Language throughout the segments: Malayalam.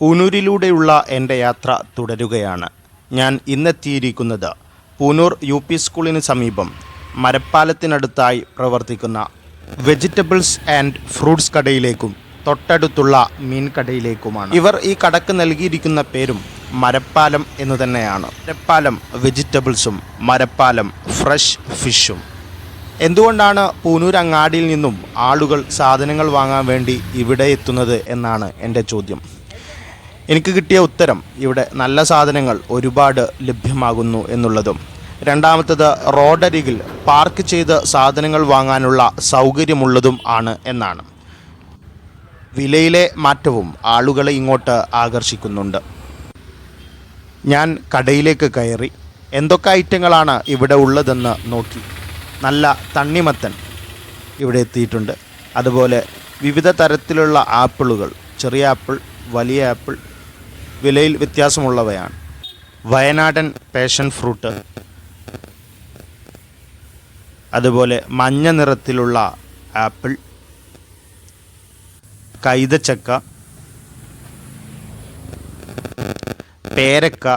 പൂനൂരിലൂടെയുള്ള എന്റെ യാത്ര തുടരുകയാണ്. ഞാൻ ഇന്നെത്തിയിരിക്കുന്നത് പൂനൂർ യു പി സ്കൂളിന് സമീപം മരപ്പാലത്തിനടുത്തായി പ്രവർത്തിക്കുന്ന വെജിറ്റബിൾസ് ആൻഡ് ഫ്രൂട്ട്സ് കടയിലേക്കും തൊട്ടടുത്തുള്ള മീൻ കടയിലേക്കുമാണ്. ഇവർ ഈ കടക്ക് നൽകിയിരിക്കുന്ന പേരും മരപ്പാലം എന്ന് തന്നെയാണ്. മരപ്പാലം വെജിറ്റബിൾസും മരപ്പാലം ഫ്രഷ് ഫിഷും. എന്തുകൊണ്ടാണ് പൂനൂർ അങ്ങാടിയിൽ നിന്നും ആളുകൾ സാധനങ്ങൾ വാങ്ങാൻ വേണ്ടി ഇവിടെ എത്തുന്നത് എന്നാണ് എന്റെ ചോദ്യം. എനിക്ക് കിട്ടിയ ഉത്തരം ഇവിടെ നല്ല സാധനങ്ങൾ ഒരുപാട് ലഭ്യമാകുന്നു എന്നുള്ളതും. രണ്ടാമത്തത് റോഡരികിൽ പാർക്ക് ചെയ്ത് സാധനങ്ങൾ വാങ്ങാനുള്ള സൗകര്യമുള്ളതും ആണ് എന്നാണ്. വിലയിലെ മാറ്റവും ആളുകളെ ഇങ്ങോട്ട് ആകർഷിക്കുന്നുണ്ട്. ഞാൻ കടയിലേക്ക് കയറി എന്തൊക്കെ ഐറ്റങ്ങളാണ് ഇവിടെ ഉള്ളതെന്ന് നോക്കി. നല്ല തണ്ണിമത്തൻ ഇവിടെ എത്തിയിട്ടുണ്ട്. അതുപോലെ വിവിധ തരത്തിലുള്ള ആപ്പിളുകൾ ചെറിയ ആപ്പിൾ വലിയ ആപ്പിൾ വിലയിൽ വ്യത്യാസമുള്ളവയാണ്. വയനാടൻ പാഷൻ ഫ്രൂട്ട് അതുപോലെ മഞ്ഞ നിറത്തിലുള്ള ആപ്പിൾ കൈതച്ചക്ക പേരക്ക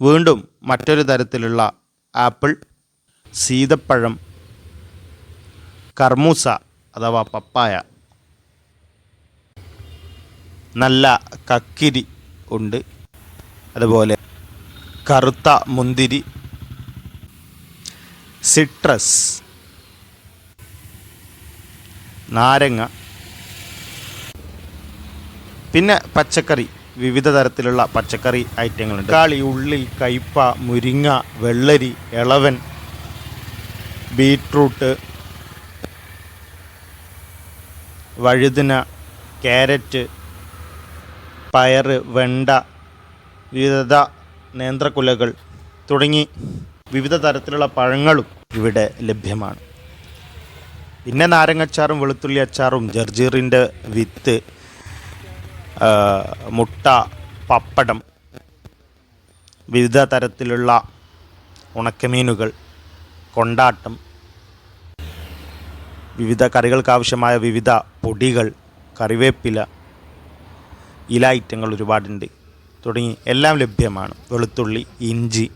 വീണ്ടും മറ്റൊരു തരത്തിലുള്ള ആപ്പിൾ സീതപ്പഴം കർമൂസ അഥവാ പപ്പായ. നല്ല കക്കിരി ഉണ്ട്. അതുപോലെ കറുത്ത മുന്തിരി സിട്രസ് നാരങ്ങ പിന്നെ പച്ചക്കറി വിവിധ തരത്തിലുള്ള പച്ചക്കറി ഐറ്റങ്ങളുണ്ട്. കാളി ഉള്ളിൽ കയ്പ മുരിങ്ങ വെള്ളരി ഇളവൻ ബീട്രൂട്ട് വഴുതന ക്യാരറ്റ് പയറ് വെണ്ട വിവിധ നേന്ത്രക്കുലകൾ തുടങ്ങി വിവിധ തരത്തിലുള്ള പഴങ്ങളും ഇവിടെ ലഭ്യമാണ്. പിന്നെ നാരങ്ങച്ചാറും വെളുത്തുള്ളി അച്ചാറും ജർജീറിന്റെ വിത്ത് മുട്ട പപ്പടം വിവിധ തരത്തിലുള്ള ഉണക്കമീനുകൾ കൊണ്ടാട്ടം വിവിധ കറികൾക്കാവശ്യമായ വിവിധ പൊടികൾ കറിവേപ്പില ഇല ഐറ്റങ്ങൾ ഒരുപാടുണ്ട്. തുടങ്ങി എല്ലാം ലഭ്യമാണ്. വെളുത്തുള്ളി ഇഞ്ചി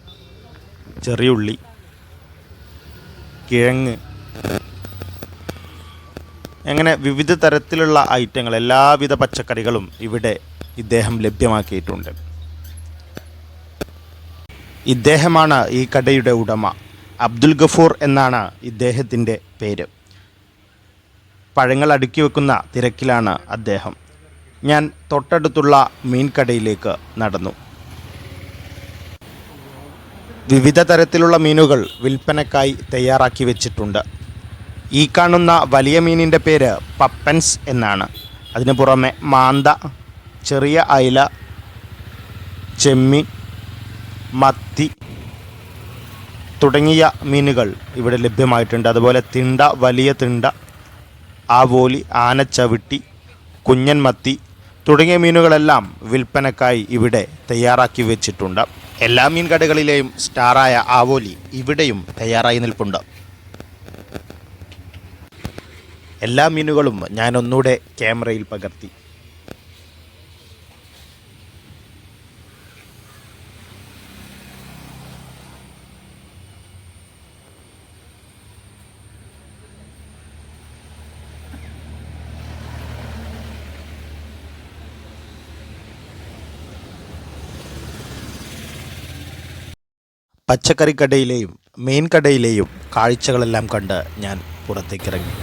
ചെറിയുള്ളി കിഴങ്ങ്. അങ്ങനെ വിവിധ തരത്തിലുള്ള ഐറ്റങ്ങൾ എല്ലാവിധ പച്ചക്കറികളും ഇവിടെ ഇദ്ദേഹം ലഭ്യമാക്കിയിട്ടുണ്ട്. ഇദ്ദേഹമാണ് ഈ കടയുടെ ഉടമ. അബ്ദുൽ ഗഫൂർ എന്നാണ് ഇദ്ദേഹത്തിന്റെ പേര്. പഴങ്ങൾ അടുക്കി വെക്കുന്ന തിരക്കിലാണ് അദ്ദേഹം. ഞാൻ തൊട്ടടുത്തുള്ള മീൻകടയിലേക്ക് നടന്നു. വിവിധ തരത്തിലുള്ള മീനുകൾ വിൽപ്പനക്കായി തയ്യാറാക്കി വെച്ചിട്ടുണ്ട്. ഈ കാണുന്ന വലിയ മീനിന്റെ പേര് പപ്പൻസ് എന്നാണ്. അതിനു പുറമെ മാന്ത ചെറിയ അയില ചെമ്മീൻ മത്തി തുടങ്ങിയ മീനുകൾ ഇവിടെ ലഭ്യമായിട്ടുണ്ട്. അതുപോലെ തിണ്ട വലിയ തിണ്ട ആവോലി ആനച്ചവിട്ടി കുഞ്ഞൻ മത്തി തുടങ്ങിയ മീനുകളെല്ലാം വിൽപ്പനക്കായി ഇവിടെ തയ്യാറാക്കി വെച്ചിട്ടുണ്ട്. എല്ലാ മീൻ കടകളിലെയും സ്റ്റാറായ ആവോലി ഇവിടെയും തയ്യാറായി നിൽപ്പുണ്ട്. എല്ലാ മീനുകളും ഞാനൊന്നുകൂടെ ക്യാമറയിൽ പകർത്തി. പച്ചക്കറി മീൻകടയിലെയും മീൻ കടയിലെയും കാഴ്ചകളെല്ലാം കണ്ട് ഞാൻ പുറത്തേക്കിറങ്ങി.